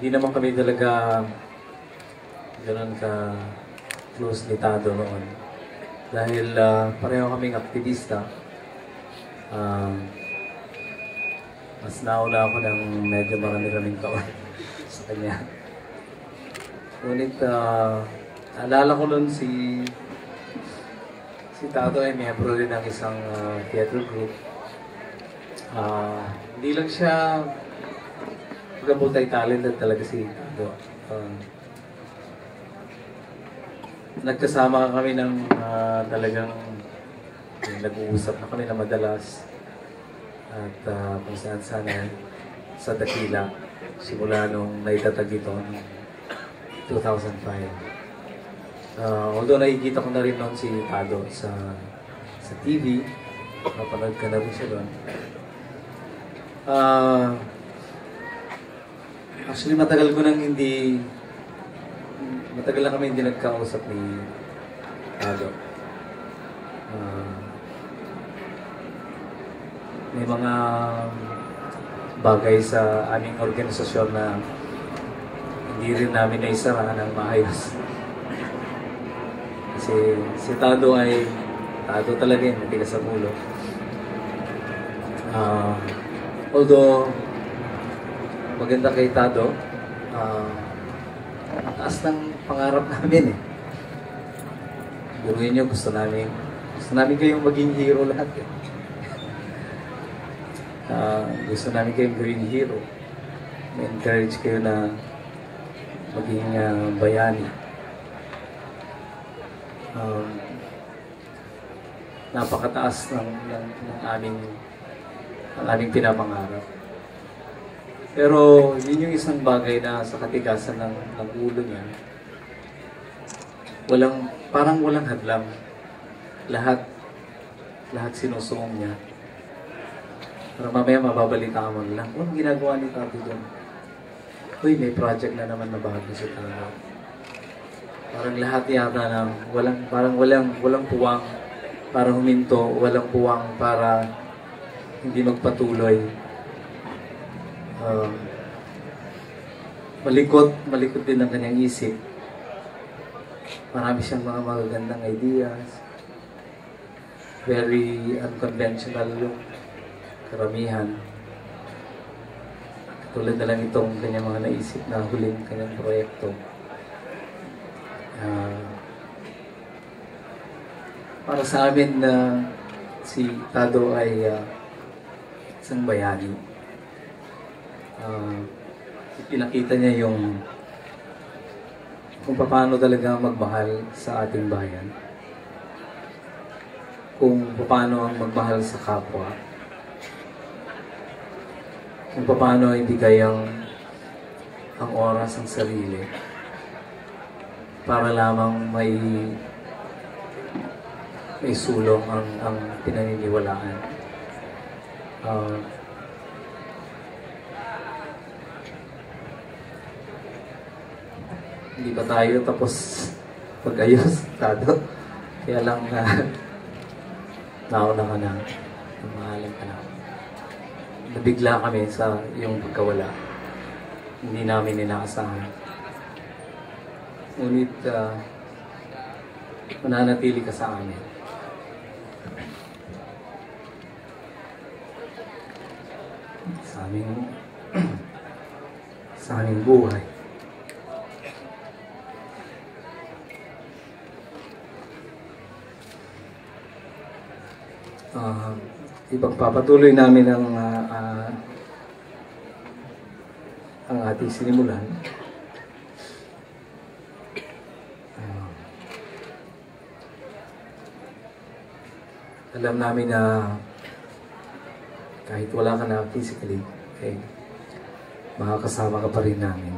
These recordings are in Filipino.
hindi naman kami talaga ganoon ka close ni Tado noon. Dahil ah, pareho kaming aktivista. Ah, mas nauna ako ng medyo marami-raming taon sa kanya. Ngunit, ah, alala ko nun si si Tato ay miyembro rin ng isang ah, theater group. Ah, hindi lang siya Kumbaga multi-talented talaga si Tado. Ah, nagkasama kami ng ah, talagang yung nag-uusap na kami na madalas at ah, kung saan eh, sa Dakila simula nung naitatag ito noong 2005. Ah, although nakikita ko na rin noon si Tado sa sa TV, napanood ka na rin siya doon. Ah, actually matagal ko nang hindi matagal na kami hindi nagkausap ni Tado. Ah, may mga bagay sa aming organisasyon na hindi rin namin naisara ng maayos. Kasi si Tado ay Tado talaga yun, matigas sa ulo. Ah, although maganda kay Tado, ang taas ng pangarap namin eh. Buruin nyo, gusto namin, gusto namin kayong maging hero lahat eh. Ah, gusto namin kayong green hero. encourage kayo na maging ah, bayani. Um, napakataas ng, ng, ng aming ng aming pinapangarap. Pero yun yung isang bagay na sa katigasan ng, ng ulo niya, walang, parang walang hadlang. Lahat, lahat sinusuong niya. Para mamaya mababalita mo lang, anong ginagawa ni Tati doon? Uy, may project na naman na bago si Tano. Parang lahat yata ng walang, parang walang, walang puwang para huminto, walang puwang para hindi magpatuloy. Um, malikot, malikot din ang kanyang isip. Marami siyang mga magagandang ideas. Very unconventional yung karamihan. Tulad na lang itong kanyang mga naisip na huling kanyang proyekto. Ah, para sa amin na si Tado ay ah, isang bayani. Ah, ipinakita niya yung kung paano talaga magmahal sa ating bayan. Kung paano ang magmahal sa kapwa. Kung paano ibigay ang ang oras ang sarili para lamang may may sulong ang, ang pinaniniwalaan. Ah, hindi pa tayo tapos pag-ayos, tado. Kaya lang na nauna ka na, mahalang ka na. Nabigla kami sa yung pagkawala. Hindi namin inaasahan. Ngunit uh, mananatili ka sa amin. Sa aming sa aming buhay. Uh, ipagpapatuloy namin ang uh, uh, ang ating sinimulan. Uh, alam namin na kahit wala ka na physically, eh, makakasama ka pa rin namin.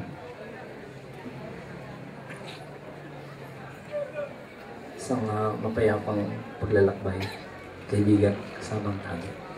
Isang uh, mapayapang paglalakbay jadi gak sama kalian